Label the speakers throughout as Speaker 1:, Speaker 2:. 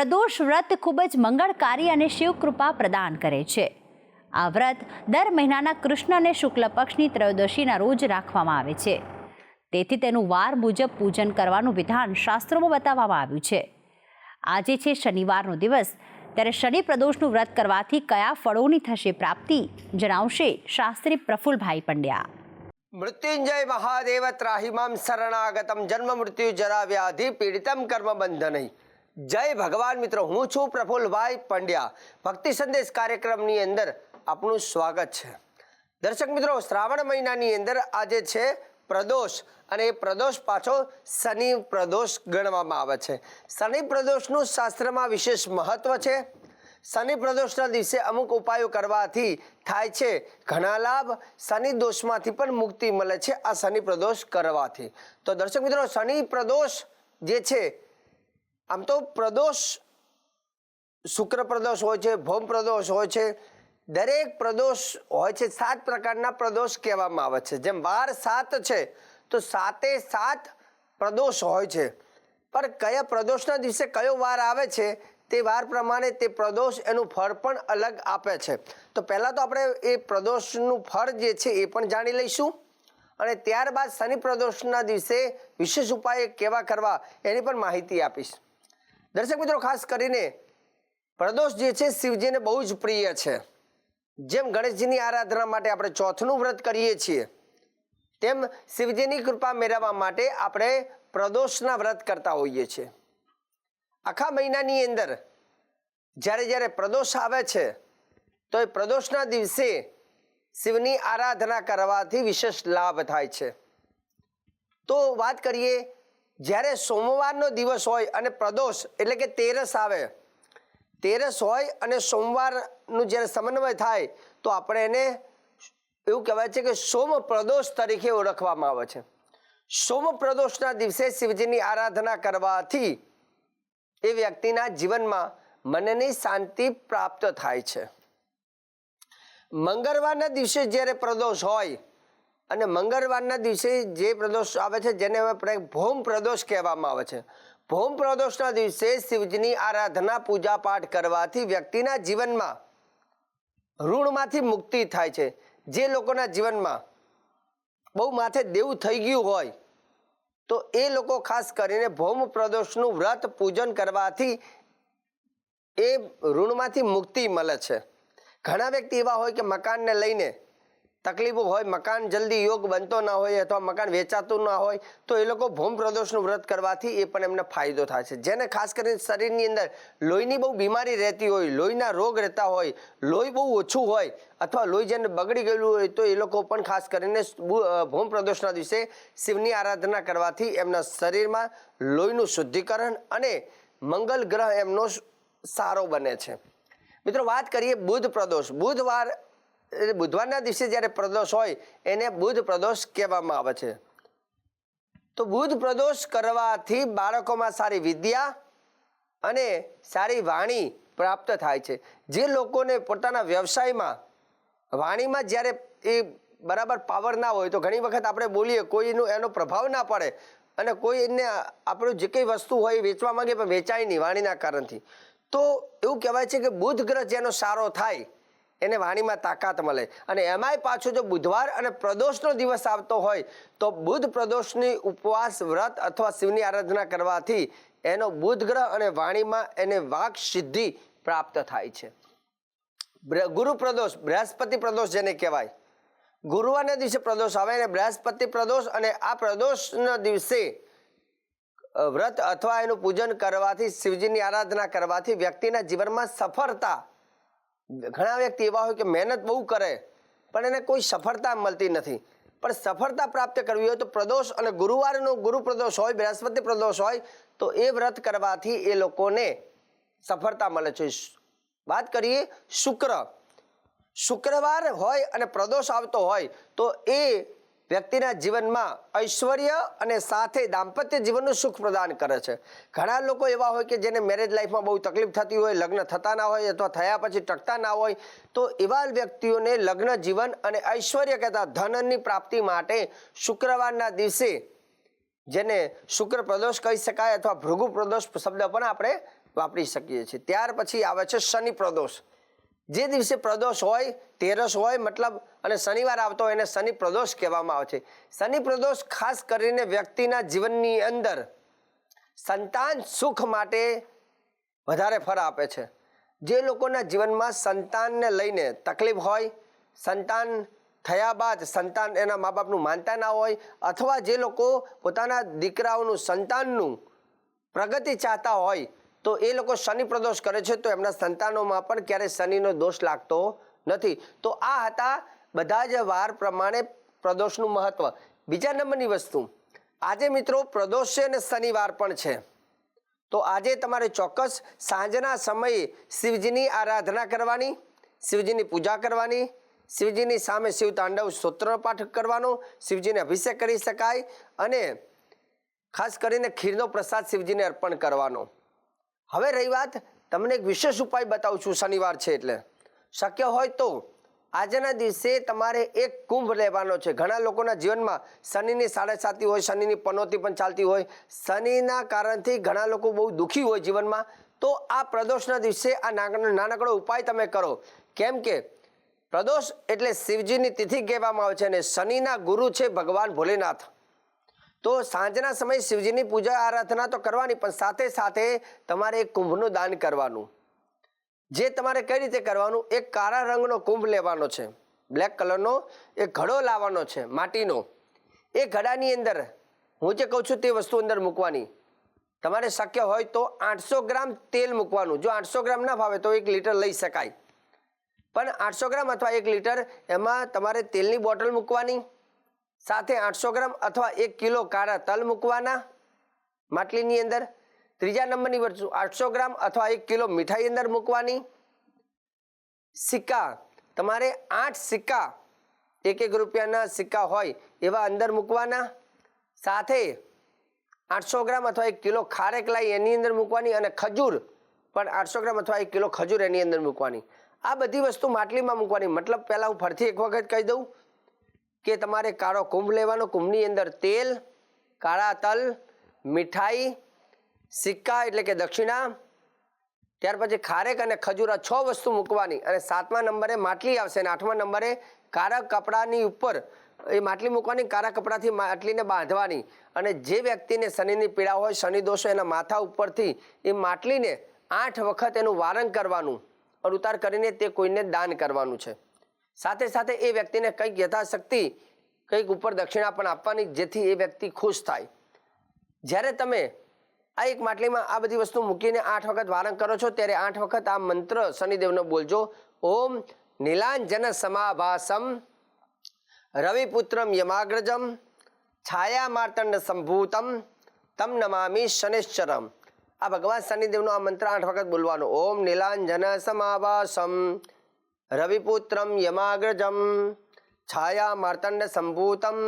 Speaker 1: પ્રદોષ વ્રત ખૂબ જ મંગળકારી અને શિવકૃપા પ્રદાન કરે છે. આ વ્રત દર મહિનાના કૃષ્ણ અને શુક્લ પક્ષની ત્રયોદશીના રોજ રાખવામાં આવે છે. તેથી તેનું વાર મુજબ પૂજન કરવાનું વિધાન શાસ્ત્રોમાં બતાવવામાં આવ્યું છે. આજે છે શનિવારનો દિવસ. ત્યારે શનિ પ્રદોષનું વ્રત કરવાથી કયા ફળોની થશે પ્રાપ્તિ જણાવશે શાસ્ત્રી પ્રફુલભાઈ પંડ્યા.
Speaker 2: મૃત્યુંજય મહાદેવ ત્રાહિમામ શરણાગતમ. જન્મ મૃત્યુ જરા વ્યાધિ, પીડિતમ કર્મ બંધનઈ જય ભગવાન મિત્રો, હું છું પ્રફુલભાઈ પંડ્યા. ભક્તિ સંદેશ કાર્યક્રમની અંદર આપનું સ્વાગત છે. દર્શક મિત્રો, શ્રાવણ મહિનાની અંદર આજે છે પ્રદોષ અને એ પ્રદોષ પાછો શનિ પ્રદોષ ગણવામાં આવે છે. શનિ પ્રદોષનું શાસ્ત્રમાં વિશેષ મહત્વ છે. શનિ પ્રદોષના દિવસે અમુક ઉપાયો કરવાથી થાય છે. ઘણા લાભ શનિ દોષમાંથી પણ મુક્તિ મળે છે આ શનિ પ્રદોષ કરવાથી. તો દર્શક મિત્રો, શનિ પ્રદોષ જે છે આમ તો પ્રદોષ, શુક્ર પ્રદોષ હોય છે, ભૌમ પ્રદોષ હોય છે, દરેક પ્રદોષ હોય છે, સાત પ્રકારના પ્રદોષ કહેવામાં આવે છે. જેમ વાર સાત છે, તો સાતે સાત પ્રદોષ હોય છે. પણ કયા પ્રદોષના દિવસે કયો વાર આવે છે, તે વાર પ્રમાણે તે પ્રદોષ એનું ફળ પણ અલગ આપે છે. તો પહેલાં તો આપણે એ પ્રદોષનું ફળ જે છે એ પણ જાણી લઈશું. અને ત્યારબાદ શનિ પ્રદોષના દિવસે વિશેષ ઉપાય કેવા કરવા એની પણ માહિતી આપીશ. દર્શક મિત્રો, ખાસ કરીને પ્રદોષ જે છે, શિવજીને બહુ જ પ્રિય છે. જેમ ગણેશજીની આરાધના માટે આપણે ચોથનું વ્રત કરીએ છીએ, તેમ શિવજીની કૃપા મેળવવા માટે આપણે પ્રદોષના વ્રત કરતા હોઈએ છીએ. આખા મહિનાની અંદર જ્યારે જ્યારે પ્રદોષ આવે છે તો એ પ્રદોષના દિવસે શિવની આરાધના કરવાથી વિશેષ લાભ થાય છે. તો વાત કરીએ જ્યારે સોમવારનો દિવસ હોય અને પ્રદોષ એટલે કે તેરસ આવે, તેરસ હોય અને સોમવારનું જ્યારે સમન્વય થાય, તો આપણે એને એવું કહેવાય છે કે સોમ પ્રદોષ તરીકે ઓળખવામાં આવે છે. સોમ પ્રદોષના દિવસે શિવજીની આરાધના કરવાથી એ વ્યક્તિના જીવનમાં મનની શાંતિ પ્રાપ્ત થાય છે. મંગળવારના દિવસે જ્યારે પ્રદોષ હોય અને મંગળવારના દિવસે જે પ્રદોષ આવે છે, જેને આપણે ભૌમ પ્રદોષ કહેવામાં આવે છે. ભૌમ પ્રદોષના દિવસે શિવજીની આરાધના પૂજા પાઠ કરવાથી વ્યક્તિના જીવનમાં ઋણમાંથી મુક્તિ થાય છે. જે લોકોના જીવનમાં બહુ માથે દેવું થઈ ગયું હોય, તો એ લોકો ખાસ કરીને ભૌમ પ્રદોષનું વ્રત પૂજન કરવાથી એ ઋણમાંથી મુક્તિ મળે છે. ઘણા વ્યક્તિ એવા હોય કે મકાનને લઈને તકલીફો હોય, મકાન જલ્દી યોગ બનતો ના હોય અથવા મકાન વેચાતું ના હોય, તો એ લોકો ભૂમ પ્રદોષનું વ્રત કરવાથી એ પણ એમને ફાયદો થાય છે. જેને ખાસ કરીને શરીરની અંદર લોહીની બહુ બીમારી રહેતી હોય, લોહીના રોગ રહેતા હોય, લોહી બહુ ઓછું હોય અથવા લોહી જેને બગડી ગયેલું હોય, તો એ લોકો પણ ખાસ કરીને ભૂમ પ્રદોષના દિવસે શિવની આરાધના કરવાથી એમના શરીરમાં લોહીનું શુદ્ધિકરણ અને મંગલ ગ્રહ એમનો સારો બને છે. મિત્રો, વાત કરીએ બુધ પ્રદોષ. બુધવાર બુધવારના દિવસે જ્યારે પ્રદોષ હોય, એને બુધ પ્રદોષ કહેવામાં આવે છે. તો બુધ પ્રદોષ કરવાથી બાળકોમાં સારી વિદ્યા અને સારી વાણી પ્રાપ્ત થાય છે. જે લોકોને પોતાના વ્યવસાયમાં, વાણીમાં જ્યારે એ બરાબર પાવર ના હોય, તો ઘણી વખત આપણે બોલીએ, કોઈનું એનો પ્રભાવ ના પડે અને કોઈ એને આપણું જે કંઈ વસ્તુ હોય વેચવા માંગે પણ વેચાય નહીં વાણીના કારણથી. તો એવું કહેવાય છે કે બુધ ગ્રહ જેનો સારો થાય એને વાણીમાં તાકાત મળે. અને એમાંય પાછું જો બુધવાર અને પ્રદોષનો દિવસ આવતો હોય, તો બુધ પ્રદોષની ઉપવાસ વ્રત અથવા શિવની આરાધના કરવાથી એનો બુધ ગ્રહ અને વાણીમાં એને વાક સિદ્ધિ પ્રાપ્ત થાય છે. ગુરુ પ્રદોષ, બૃહસ્પતિ પ્રદોષ જેને કહેવાય. ગુરુવારના દિવસે પ્રદોષ આવે અને બૃહસ્પતિ પ્રદોષ અને આ પ્રદોષના દિવસે વ્રત અથવા એનું પૂજન કરવાથી, શિવજીની આરાધના કરવાથી વ્યક્તિના જીવનમાં સફળતા ઘણા વ્યક્તિ એવા હોય કે મહેનત બહુ કરે, પણ એને કોઈ સફળતા મળતી નથી. પણ સફળતા પ્રાપ્ત કરવી હોય તો પ્રદોષ અને ગુરુવારનો ગુરુ પ્રદોષ હોય, બૃહસ્પતિ પ્રદોષ હોય, તો એ વ્રત કરવાથી એ લોકોને સફળતા મળે છે. વાત કરીએ શુક્ર. શુક્રવાર હોય અને પ્રદોષ આવતો હોય, તો એ વ્યક્તિના જીવનમાં ઐશ્વર્ય અને સાથે દાંપત્ય જીવનનું સુખ પ્રદાન કરે છે. ઘણા લોકો એવા હોય કે જેને મેરેજ લાઈફમાં બહુ તકલીફ થતી હોય, લગ્ન થતા ના હોય અથવા થયા પછી ટકતા ના હોય, તો એવા વ્યક્તિઓને લગ્ન જીવન અને ઐશ્વર્ય કહેતા ધનની પ્રાપ્તિ માટે શુક્રવારના દિવસે જેને શુક્ર પ્રદોષ કહી શકાય અથવા ભૃગુ પ્રદોષ શબ્દ પણ આપણે વાપરી શકીએ છીએ. ત્યાર પછી આવે છે શનિ પ્રદોષ. જે દિવસે પ્રદોષ હોય, તેરસ હોય મતલબ, અને શનિવાર આવતો હોય એને શનિ પ્રદોષ કહેવામાં આવે છે. શનિ પ્રદોષ ખાસ કરીને વ્યક્તિના જીવનની અંદર સંતાન સુખ માટે વધારે ફર આપે છે. જે લોકોના જીવનમાં સંતાનને લઈને તકલીફ હોય, સંતાન થયા બાદ સંતાન એના મા બાપનું માનતા ના હોય, અથવા જે લોકો પોતાના દીકરાઓનું સંતાનનું પ્રગતિ ચાહતા હોય તો એ લોકો શનિ પ્રદોષ કરે છે, તો એમના સંતાનોમાં પણ ક્યારેય શનિનો દોષ લાગતો નથી. તો આ હતા બધા જ વાર પ્રમાણે પ્રદોષનું મહત્વ. બીજા નંબરની વસ્તુ, આજે મિત્રો પ્રદોષ છે અને શનિવાર પણ છે. તો આજે તમારે ચોક્કસ સાંજના સમયે શિવજીની આરાધના કરવાની, શિવજીની પૂજા કરવાની, શિવજીની સામે શિવ તાંડવ સ્તોત્ર પાઠ કરવાનો, શિવજીને અભિષેક કરી શકાય અને ખાસ કરીને ખીરનો પ્રસાદ શિવજીને અર્પણ કરવાનો. હવે રહી વાત, તમને એક વિશેષ ઉપાય બતાવું છું, શનિવાર છે એટલે. શક્ય હોય તો આજના દિવસે તમારે એક કુંભ લેવાનો છે. ઘણા લોકોના જીવનમાં શનિની સાડેસાતી હોય, શનિની પનોતી પણ ચાલતી હોય. શનિના કારણથી ઘણા લોકો બહુ દુઃખી હોય જીવનમાં. તો આ પ્રદોષના દિવસે આ નાનકડો ઉપાય તમે કરો. કેમ કે પ્રદોષ એટલે શિવજીની તિથિ કહેવામાં આવે છે અને શનિના ગુરુ છે ભગવાન ભોલેનાથ. તો સાંજના સમયે શિવજીની પૂજા, આરાધના તો કરવાની, પણ સાથે સાથે તમારે એક કુંભનું દાન કરવાનું. જે તમારે કઈ રીતે કરવાનું? એક કાળા રંગનો કુંભ લેવાનો છે. બ્લેક કલરનો, એક ઘડો લાવવાનો છે, માટીનો. એ ઘડાની અંદર, હું જે કહું છું તે વસ્તુ અંદર મૂકવાની. તમારે શક્ય હોય તો આઠસો ગ્રામ તેલ મૂકવાનું. જો આઠસો ગ્રામ ના ભાવે તો એક લીટર લઈ શકાય. પણ આઠસો ગ્રામ અથવા એક લીટર, એમાં તમારે તેલની બોટલ મૂકવાની સાથે આઠસો ગ્રામ અથવા એક કિલો કાળા તલ મૂકવાના માટલીની અંદર. ત્રીજા નંબરની વસ્તુ, આઠસો ગ્રામ અથવા એક કિલો મીઠાઈ અંદર મૂકવાની. સિક્કા, તમારે આઠ સિક્કા, એક એક રૂપિયાના સિક્કા હોય એવા અંદર મૂકવાના. સાથે આઠસો ગ્રામ અથવા એક કિલો ખારેક લાઈ એની અંદર મૂકવાની અને ખજૂર પણ આઠસો ગ્રામ અથવા એક કિલો ખજૂર એની અંદર મૂકવાની. આ બધી વસ્તુ માટલીમાં મૂકવાની. મતલબ પહેલાં હું ફરીથી એક વખત કહી દઉં. કે તમારે કાળો કુંભ લેવાનો? કુંભની અંદર તેલ, કાળા તલ, મીઠાઈ, સિક્કા એટલે કે દક્ષિણા, ત્યાર પછી ખારેક અને ખજૂરા છ વસ્તુ મૂકવાની. અને સાતમા નંબરે માટલી આવશે અને આઠમા નંબરે કાળા કપડાની ઉપર, એ માટલી મૂકવાની, કાળા કપડાથી માટલીને બાંધવાની. અને જે વ્યક્તિને શનિની પીડા હોય, શનિ દોષ એના માથા ઉપરથી, એ માટલીને આઠ વખત એનું વારણ કરવાનું અને ઉતાર કરીને તે કોઈને દાન કરવાનું છે. સાથે સાથે એ વ્યક્તિને કંઈક યથાશક્તિ, કંઈક ઉપર દક્ષિણા પણ આપવાની, જેથી એ વ્યક્તિ ખુશ થાય. જ્યારે તમે આ એક માટલીમાં આ બધી વસ્તુ મૂકીને આઠ વખત વારણ કરો છો, ત્યારે આઠ વખત આ મંત્ર શનિદેવનો બોલજો. ઓમ નીલાંજન સમાભાસમ, રવિપુત્રમ યમાગ્રજમ છાયા માર્તંડ સંભૂતમ, તમ નમામી શનિશ્ચરમ. આ ભગવાન શનિદેવનો આ મંત્ર આઠ વખત બોલવાનો. ઓમ નીલાંજન સમાભાસમ. રવિપુત્રમ યમાગ્રજમ છાયા માર્તંડ સંભૂતમ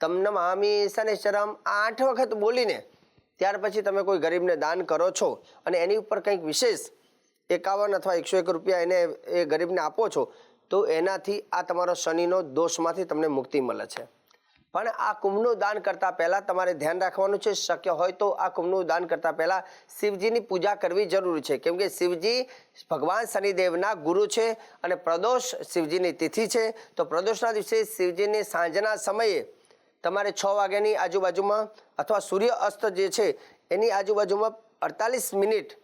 Speaker 2: તમ નમામી શનિશ્ચરમ આઠ વખત બોલીને ત્યાર પછી તમે કોઈ ગરીબને દાન કરો છો અને એની ઉપર કંઈક વિશેષ એકાવન અથવા એકસો એક રૂપિયા એને એ ગરીબને આપો છો, તો એનાથી આ તમારો શનિનો દોષમાંથી તમને મુક્તિ મળે છે. પણ આ કુંભનું દાન કરતાં પહેલાં તમારે ધ્યાન રાખવાનું છે, શક્ય હોય તો આ કુંભનું દાન કરતાં પહેલાં શિવજીની પૂજા કરવી જરૂરી છે. કેમ કે શિવજી ભગવાન શનિદેવના ગુરુ છે અને પ્રદોષ શિવજીની તિથિ છે. તો પ્રદોષના દિવસે શિવજીની સાંજના સમયે તમારે છ વાગ્યાની આજુબાજુમાં અથવા સૂર્ય અસ્ત જે છે, એની આજુબાજુમાં અડતાલીસ મિનિટ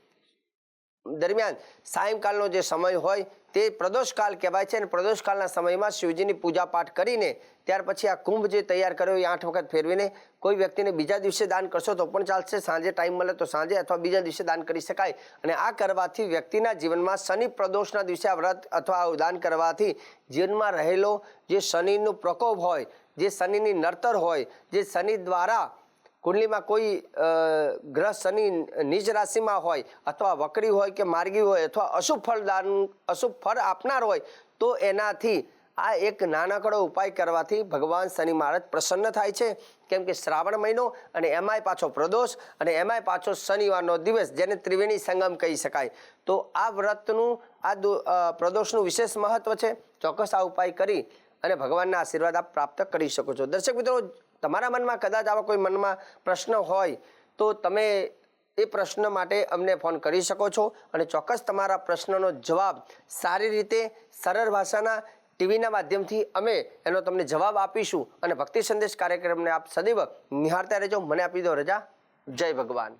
Speaker 2: દરમિયાન સાયંકાળનો જે સમય હોય તે પ્રદોષકાલ કહેવાય છે અને પ્રદોષકાળના સમયમાં શિવજીની પૂજા પાઠ કરીને ત્યાર પછી આ કુંભ જે તૈયાર કર્યો એ આઠ વખત ફેરવીને કોઈ વ્યક્તિને બીજા દિવસે દાન કરશો તો પણ ચાલશે. સાંજે ટાઈમ મળે તો સાંજે અથવા બીજા દિવસે દાન કરી શકાય. અને આ કરવાથી વ્યક્તિના જીવનમાં શનિ પ્રદોષના દિવસે આ વ્રત અથવા આ દાન કરવાથી જીવનમાં રહેલો જે શનિનો પ્રકોપ હોય, જે શનિની નડતર હોય, જે શનિ દ્વારા કુંડલીમાં કોઈ ગ્રહ શનિ નીચ રાશિમાં હોય અથવા વકરી હોય કે માર્ગી હોય અથવા અશુભ ફળદાન, અશુભ ફળ આપનાર હોય, તો એનાથી આ એક નાનકડો ઉપાય કરવાથી ભગવાન શનિ મહારાજ પ્રસન્ન થાય છે. કેમ કે શ્રાવણ મહિનો અને એમાંય પાછો પ્રદોષ અને એમાંય પાછો શનિવારનો દિવસ જેને ત્રિવેણી સંગમ કહી શકાય. તો આ વ્રતનું, આ પ્રદોષનું વિશેષ મહત્વ છે. ચોક્કસ આ ઉપાય કરી અને ભગવાનના આશીર્વાદ આપ પ્રાપ્ત કરી શકો છો. દર્શક મિત્રો તમારા મનમાં કદાચ આવા કોઈ મનમાં પ્રશ્ન હોય, તો તમે એ પ્રશ્ન માટે અમને ફોન કરી શકો છો અને ચોક્કસ તમારા પ્રશ્નનો જવાબ સારી રીતે સરળ ભાષાના ટીવીના માધ્યમથી અમે એનો તમને જવાબ આપીશું અને ભક્તિ સંદેશ કાર્યક્રમને આપ સદૈવ નિહાળતા રહેજો. મને આપી દો રજા. જય ભગવાન.